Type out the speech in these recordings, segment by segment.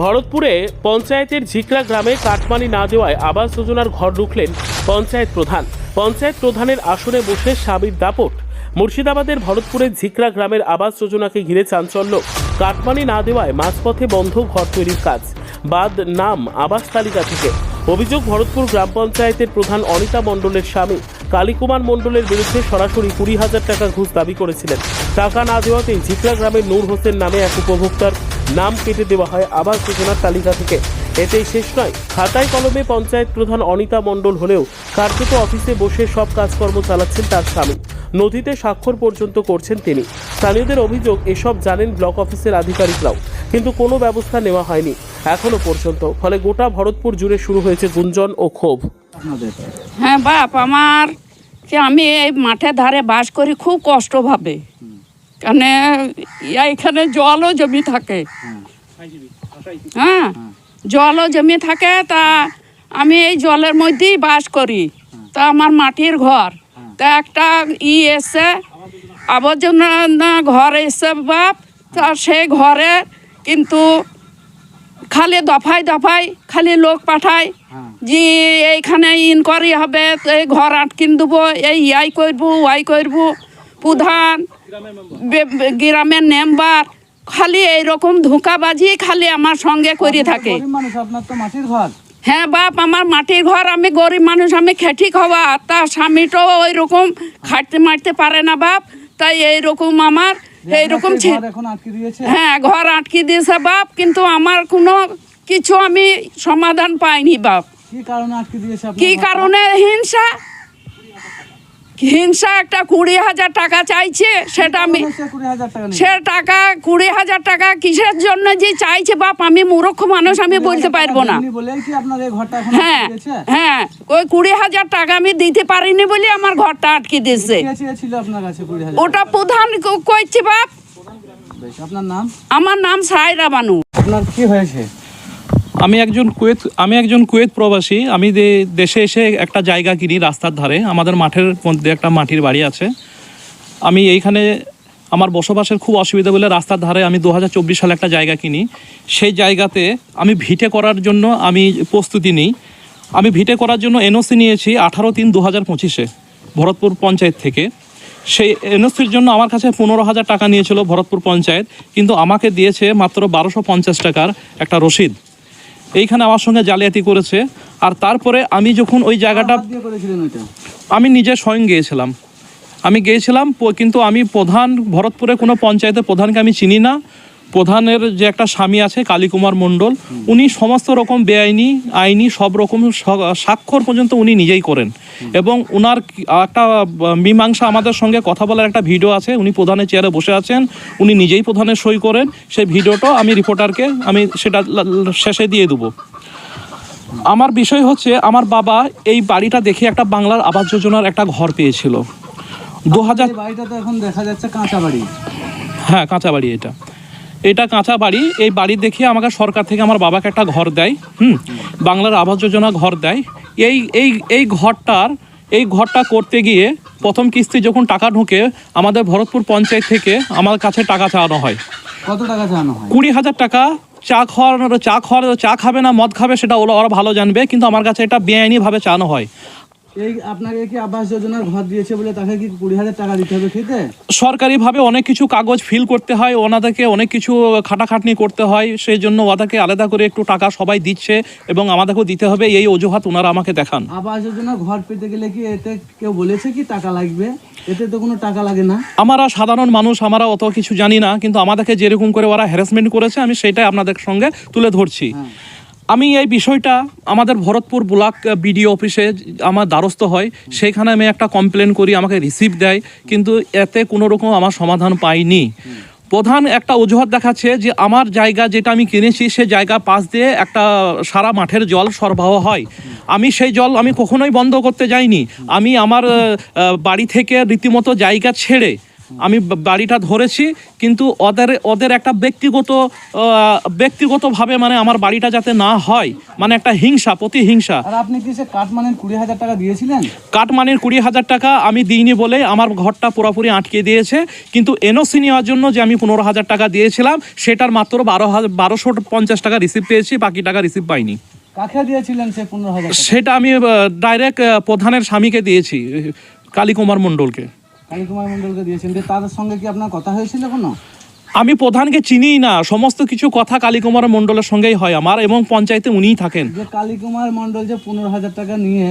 ভরতপুরে পঞ্চায়েতের ঝিকরা গ্রামে কাটমানি না দেওয়ায় আবাস যোজনার ঘর ঢুকলেন পঞ্চায়েত প্রধান। পঞ্চায়েত প্রধানের আসনে বসে স্বামীর দাপট। মুর্শিদাবাদের ভরতপুরের ঝিকরা গ্রামের আবাস যোজনাকে ঘিরে চাঞ্চল্য। কাটমানি না দেওয়ায় মাঝপথে বন্ধ ঘর তৈরির কাজ। বাদ নাম আবাস তালিকা থেকে। অভিযোগ, ভরতপুর গ্রাম পঞ্চায়েতের প্রধান অনিতা মণ্ডলের স্বামী। কালীকুমার মণ্ডলের বিরুদ্ধে সরাসরি কুড়ি হাজার টাকা ঘুষ দাবি করেছিলেন। টাকা না দেওয়াতেই ঝিকরা গ্রামের নূর হোসেন নামে এক উপভোক্তার নাম কেটে দেওয়া হয় আবাস যোজনার তালিকা থেকে। এতেই শেষ নয়। খাতায় কলমে পঞ্চায়েত প্রধান অনিতা মণ্ডল হলেও কার্যত অফিসে বসে সব কাজকর্ম চালাচ্ছেন তার স্বামী। নথিতে স্বাক্ষর পর্যন্ত করছেন তিনি। স্থানীয়দের অভিযোগ, এসব জানেন ব্লক অফিসের আধিকারিকরাও। কিন্তু কোনো ব্যবস্থা নেওয়া হয়নি। এখনও পর্যন্ত। ফলে গোটা ভরতপুর জুড়ে শুরু হয়েছে গুঞ্জন ও ক্ষোভ। হ্যাঁ বাপ, আমার যে আমি এই মাঠের ধারে বাস করি, খুব কষ্ট ভাবে। কেন এখানে জলও জমি থাকে। হ্যাঁ জলও জমি থাকে, তা আমি এই জলের মধ্যেই বাস করি। তা আমার মাটির ঘর। তা একটা ই এসে, আবর্জনা ঘর এসে বাপ, তা সেই ঘরে কিন্তু খালি দফায় দফায় খালি লোক পাঠায় যে এইখানে ইনকোয়ারি হবে এই ঘর আটকিন দেবো, এই ইয়াই করব, ওয়াই করব। প্রধান গ্রামের মেম্বার খালি এইরকম ধোঁকাবাজি খালি আমার সঙ্গে করে থাকে। হ্যাঁ বাপ আমার মাটির ঘর আমি গরিব মানুষ আমি খেটি খাওয়া তার স্বামীটাও ওই রকম খাটতে মারতে পারে না বাপ তাই এইরকম আমার এইরকম হ্যাঁ ঘর আটকে দিয়েছে বাপ কিন্তু আমার কোনো কিছু আমি সমাধান পাইনি বাপ। কি কারণে আটকে দিয়েছে কি কারণে হিংসা? হিংসা একটা কুড়ি হাজার টাকা চাইছে সেটা আমি সে টাকা কুড়ি হাজার টাকা কিসের জন্য যে চাইছে বাপ আমি মূর্খ মানুষ আমি বলতে পারব না। হ্যাঁ হ্যাঁ ওই কুড়ি হাজার টাকা আমি দিতে পারিনি বলে আমার ঘরটা আটকে দিয়েছে। হাজার ওটা প্রধান কইছে বাপ। আপনার নাম? আমার নাম সায়রা বানু। আপনার কি হয়েছে? আমি একজন কুয়েত, আমি একজন কুয়েত প্রবাসী। আমি দেশে এসে একটা জায়গা কিনি রাস্তার ধারে। আমাদের মাঠের মধ্যে একটা মাটির বাড়ি আছে। আমি এইখানে আমার বসবাসের খুব অসুবিধা বলে রাস্তার ধারে আমি দু হাজার চব্বিশ সালে একটা জায়গা কিনি। সেই জায়গাতে আমি ভিটে করার জন্য আমি প্রস্তুতি নিই। আমি ভিটে করার জন্য এনওসি নিয়েছি আঠারো তিন দু হাজার পঁচিশে ভরতপুর পঞ্চায়েত থেকে। সেই এনওসির জন্য আমার কাছে পনেরো হাজার টাকা নিয়েছিল ভরতপুর পঞ্চায়েত। কিন্তু আমাকে দিয়েছে মাত্র বারোশো পঞ্চাশ টাকার একটা রসিদ। এইখানে আমার সঙ্গে জালিয়াতি করেছে। আর তারপরে আমি যখন ওই জায়গাটা আমি নিজে স্বয়ং গিয়েছিলাম। আমি গিয়েছিলাম কিন্তু আমি প্রধান ভরতপুরে কোনো পঞ্চায়েতের প্রধানকে আমি চিনি না। প্রধানের যে একটা স্বামী আছে কালীকুমার মণ্ডল উনি সমস্ত রকম বেআইনি আইনি সব রকম স্বাক্ষর পর্যন্ত উনি নিজেই করেন। এবং উনার একটা মীমাংসা আমাদের সঙ্গে কথা বলার একটা ভিডিও আছে উনি প্রধানের চেয়ারে বসে আছেন উনি নিজেই প্রধানের সই করেন সেই ভিডিওটা আমি রিপোর্টারকে আমি সেটা শেষে দিয়ে দেবো। আমার বিষয় হচ্ছে আমার বাবা এই বাড়িটা দেখে একটা বাংলার আবাস যোজনার একটা ঘর পেয়েছিল। দু হাজার বাড়িটা তো এখন দেখা যাচ্ছে কাঁচা বাড়ি। হ্যাঁ কাঁচা বাড়ি এটা। এটা কাঁচা বাড়ি এই বাড়ি দেখে আমাকে সরকার থেকে আমার বাবাকে একটা ঘর দেয় হুম? বাংলার আবাস যোজনা ঘর দেয়। এই এই এই ঘরটার এই ঘরটা করতে গিয়ে প্রথম কিস্তি যখন টাকা ঢুকে আমাদের ভরতপুর পঞ্চায়েত থেকে আমার কাছে টাকা চাওয়ানো হয়। কত টাকা চানো হয়? কুড়ি হাজার টাকা চা খাওয়ার চা খাওয়ার চা খাবে না মদ খাবে সেটা ওরা ওরা ভালো জানবে কিন্তু আমার কাছে এটা বেআইনিভাবে চানো হয়। এই আপনাকে কি আবাস যোজনার ঘর দিয়েছে বলে তাকে কি কুড়ি হাজার টাকা দিতে হবে ফ্রিতে সরকারিভাবে অনেক কিছু কাগজ ফিল করতে হয় ওনাদেরকে অনেক কিছু খাটাখাটনি করতে হয় সেই জন্য ওদেরকে আলাদা করে একটু টাকা সবাই দিচ্ছে এবং আমাদেরকেও দিতে হবে এই অজুহাত ওনারা আমাকে দেখান। আবাস যোজনার ঘর পেতে গেলে কি এতে কেউ বলেছে কি টাকা লাগবে? এতে তো কোনো টাকা লাগে না। আমরা সাধারণ মানুষ আমরা অত কিছু জানি না কিন্তু আমাদেরকে যেরকম করে ওরা হ্যারাসমেন্ট করেছে আমি সেটাই আপনাদের সঙ্গে তুলে ধরছি। আমি এই বিষয়টা আমাদের ভরতপুর ব্লক বিডিও অফিসে আমার দ্বারস্থ হয়। সেখানে আমি একটা কমপ্লেন করি, আমাকে রিসিভ দেয়, কিন্তু এতে কোনো রকম আমার সমাধান পাইনি। প্রধান একটা অজুহাত দেখাচ্ছে যে, আমার জায়গা যেটা আমি কিনেছি, সে জায়গা পাশ দিয়ে একটা সারা মাঠের জল সরবরাহ হয়। আমি সেই জল আমি কখনোই বন্ধ করতে যাইনি। আমি আমার বাড়ি থেকে রীতিমতো জায়গা ছেড়ে আমি বাড়িটা ধরেছি কিন্তু ওদের ওদের একটা ব্যক্তিগত ব্যক্তিগতভাবে মানে আমার বাড়িটা যাতে না হয় মানে একটা হিংসা প্রতিহিংসা। আর আপনি কি কুড়ি হাজার টাকা দিয়েছিলেন? কাটমানির কুড়ি হাজার টাকা আমি দিইনি বলে আমার ঘরটা পুরোপুরি আটকে দিয়েছে কিন্তু এনওসি নেওয়ার জন্য যে আমি পনেরো হাজার টাকা দিয়েছিলাম সেটার মাত্র বারো হাজার বারোশো পঞ্চাশ টাকা রিসিভ পেয়েছি বাকি টাকা রিসিভ পাইনি। কাকে দিয়েছিলেন সে পনেরো হাজার সেটা আমি ডাইরেক্ট প্রধানের স্বামীকে দিয়েছি কালীকুমার মণ্ডলকে। কালীকুমার মন্ডলকে দিয়েছেন। যে তাদের সঙ্গে কি আপনার কথা হয়েছিল কোনো? আমি প্রধানকে চিনিই না সমস্ত কিছু কথা কালীকুমার মণ্ডলের সঙ্গেই হয় আমার এবং পঞ্চায়েতে উনিই থাকেন। যে কালীকুমার মন্ডল যে পনেরো হাজার টাকা নিয়ে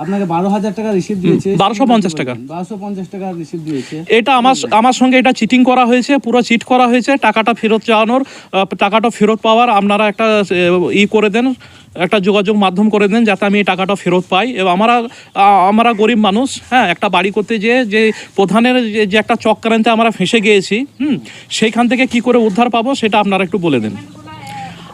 আপনাকে বারো হাজার টাকা রিসিভ দিয়েছে 1250 টাকা। বারোশো পঞ্চাশ টাকা রিসিভ দিয়েছে। এটা আমার আমার সঙ্গে এটা চিটিং করা হয়েছে পুরো চিট করা হয়েছে টাকাটা ফেরত চাওয়ানোর টাকাটা ফেরত পাওয়ার আপনারা একটা ই করে দেন একটা যোগাযোগ মাধ্যম করে দেন যাতে আমি এই টাকাটা ফেরত পাই। এবং আমরা আমরা গরিব মানুষ হ্যাঁ একটা বাড়ি করতে যেয়ে যে প্রধানের যে- যে একটা চক্রান্তে আমরা ফেঁসে গিয়েছি হুম সেইখান থেকে কি করে উদ্ধার পাবো সেটা আপনারা একটু বলে দেন।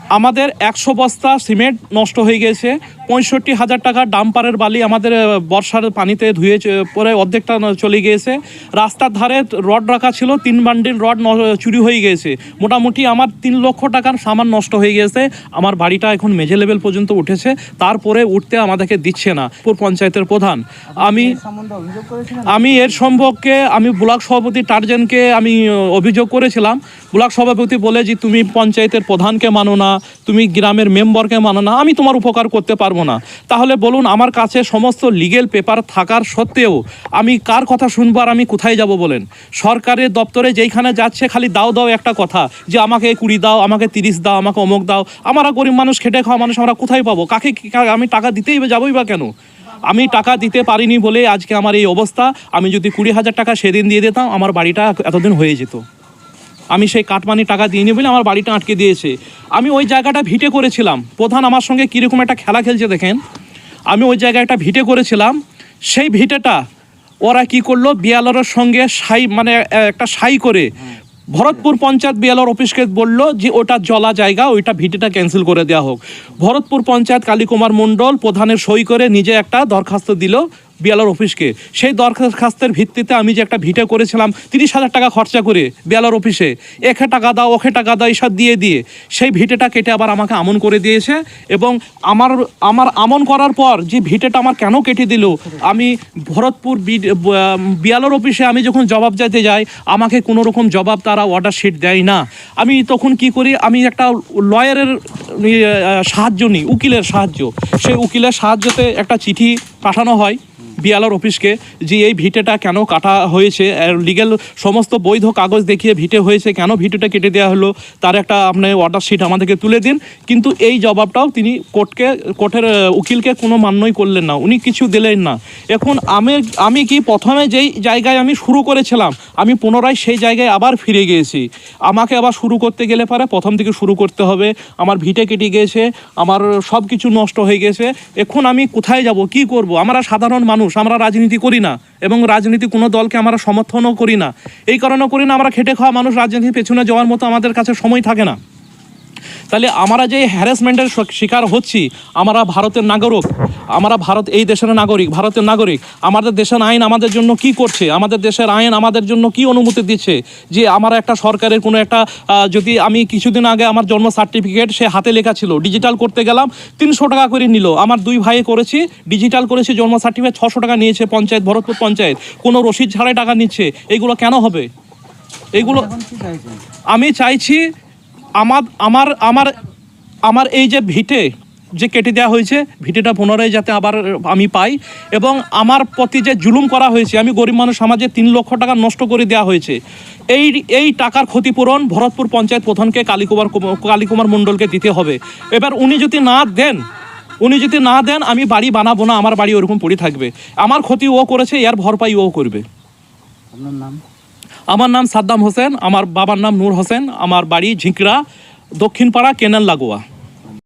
আমাদের একশো বস্তা সিমেন্ট নষ্ট হয়ে গেছে পঁয়ষট্টি হাজার টাকা ডাম্পারের বালি আমাদের বর্ষার পানিতে ধুয়ে পরে অর্ধেকটা চলে গিয়েছে। রাস্তার ধারে রড রাখা ছিল, তিন বান্ডিল রড চুরি হয়ে গিয়েছে। মোটামুটি আমার তিন লক্ষ টাকার সামান নষ্ট হয়ে গেছে আমার বাড়িটা এখন মেঝে লেভেল পর্যন্ত উঠেছে। তারপরে উঠতে আমাদেরকে দিচ্ছে না, পুর পঞ্চায়েতের প্রধান। আমি আমি এর সম্পর্কে আমি ব্লক সভাপতি টার্জেনকে আমি অভিযোগ করেছিলাম। ব্লক সভাপতি বলে যে, তুমি পঞ্চায়েতের প্রধানকে মানো না, তুমি গ্রামের মেম্বারকে মানো না। আমি তোমার উপকার করতে পারব না। তাহলে বলুন, আমার কাছে সমস্ত লিগেল পেপার থাকার সত্ত্বেও আমি কার কথা শুনব আর আমি কোথায় যাব বলেন? সরকারের দপ্তরে যেইখানে যাচ্ছে খালি দাও দাও একটা কথা, যে আমাকে কুড়ি দাও, আমাকে তিরিশ দাও, আমাকে অমুক দাও, আমরা গরিব মানুষ, খেটে খাওয়া মানুষ, আমরা কোথায় পাবো? কাকে আমি টাকা দিতেই যাবোই বা কেন? আমি টাকা দিতে পারিনি বলে আজকে আমার এই অবস্থা, আমি যদি কুড়ি হাজার টাকা সেদিন দিয়ে দিতাম, আমার বাড়িটা এতদিন হয়ে যেত। আমি সেই কাটমানি টাকা দিইনি বলে আমার বাড়িটা আটকে দিয়েছে। আমি ওই জায়গাটা ভিটে করেছিলাম। প্রধান আমার সঙ্গে কীরকম একটা খেলা খেলছে দেখেন। আমি ওই জায়গায় একটা ভিটে করেছিলাম। সেই ভিটেটা ওরা কি করল? বিয়ালরের সঙ্গে সাই মানে একটা সাই করে ভরতপুর পঞ্চায়েত বিয়ালর অফিসকে বলল যে, ওটা জলা জায়গা, ওইটা ভিটেটা ক্যান্সেল করে দেওয়া হোক। ভরতপুর পঞ্চায়েত কালীকুমার মণ্ডল প্রধানের সই করে নিজে একটা দরখাস্ত দিল। বিয়ালর অফিসকে। সেই দরখাস্তের ভিত্তিতে আমি যে একটা ভিটে করেছিলাম, তিরিশ হাজার টাকা খরচা করে বিয়ালর অফিসে। একে টাকা দাও, ওকে টাকা দাও এইসব দিয়ে দিয়ে সেই ভিটেটা কেটে আবার আমাকে আমন করে দিয়েছে এবং আমার আমার আমন করার পর যে ভিটেটা আমার কেন কেটে দিল, আমি ভরতপুর বি- ব- অফিসে আমি যখন জবাব চাইতে যাই, আমাকে কোনো রকম জবাব তারা অর্ডার শিট দেয় না। আমি তখন কি করি, আমি একটা লয়ারের সাহায্য নিই, উকিলের সাহায্য। সেই উকিলের সাহায্যতে একটা চিঠি পাঠানো হয়। বিয়ালর অফিসকে যে এই ভিটেটা কেন কাটা হয়েছে লিগেল সমস্ত বৈধ কাগজ দেখিয়ে ভিটে হয়েছে, কেন ভিটেটা কেটে দেওয়া হলো, তার একটা আপনি অর্ডার শিট আমাদেরকে তুলে দিন। কিন্তু এই জবাবটাও তিনি কোর্টকে কোর্টের উকিলকে কোনো মান্যই করলেন না, উনি কিছু দিলেন না। এখন আমি আমি কি প্রথমে যেই জায়গায় আমি শুরু করেছিলাম, আমি পুনরায় সেই জায়গায় আবার ফিরে গিয়েছি। আমাকে আবার শুরু করতে গেলে পারে প্রথম থেকে শুরু করতে হবে, আমার ভিটে কেটে গিয়েছে, আমার সব কিছু নষ্ট হয়ে গেছে, এখন আমি কোথায় যাব, কি করব? আমরা সাধারণ মানুষ আমরা রাজনীতি করি না এবং রাজনীতি কোনো দলকে আমরা সমর্থনও করি না। এই কারণে করি না, আমরা খেটে খাওয়া মানুষ, রাজনীতির পেছনে যাওয়ার মতো আমাদের কাছে সময় থাকে না। তাহলে আমরা যে হ্যারাসমেন্টের শিকার হচ্ছি আমরা ভারতের নাগরিক আমরা ভারত এই দেশের নাগরিক ভারতের নাগরিক আমাদের দেশের আইন আমাদের জন্য কি করছে আমাদের দেশের আইন আমাদের জন্য কি অনুমতি দিচ্ছে যে আমার একটা সরকারের কোনো একটা যদি আমি কিছুদিন আগে আমার জন্ম সার্টিফিকেট সে হাতে লেখা ছিল ডিজিটাল করতে গেলাম তিনশো টাকা করে নিল। আমার দুই ভাইয়ে করেছি ডিজিটাল করেছি জন্ম সার্টিফিকেট ছশো টাকা নিয়েছে পঞ্চায়েত ভরতপুর পঞ্চায়েত। কোনো রসিদ ছাড়াই টাকা নিচ্ছে এগুলো কেন হবে? এগুলো আমি চাইছি আমার আমার আমার আমার এই যে ভিটে যে কেটে দেওয়া হয়েছে, ভিটেটা পুনরায় যাতে আবার আমি পাই এবং আমার প্রতি যে জুলুম করা হয়েছে, আমি গরিব মানুষ সমাজে তিন লক্ষ টাকা নষ্ট করে দেওয়া হয়েছে। এই এই টাকার ক্ষতিপূরণ ভরতপুর পঞ্চায়েত প্রধানকে কালীকুমার কালীকুমার মণ্ডলকে দিতে হবে। এবার উনি যদি না দেন, উনি যদি না দেন, আমি বাড়ি বানাবো না, আমার বাড়ি ওরকম পড়ে থাকবে। আমার ক্ষতি ও করেছে, এর ভরপাই ও করবে। আপনার নাম? আমার নাম সাদ্দাম হোসেন, আমার বাবার নাম নূর হোসেন, আমার বাড়ি ঝিঁকড়া, দক্ষিণপাড়া, কেনাল লাগোয়া।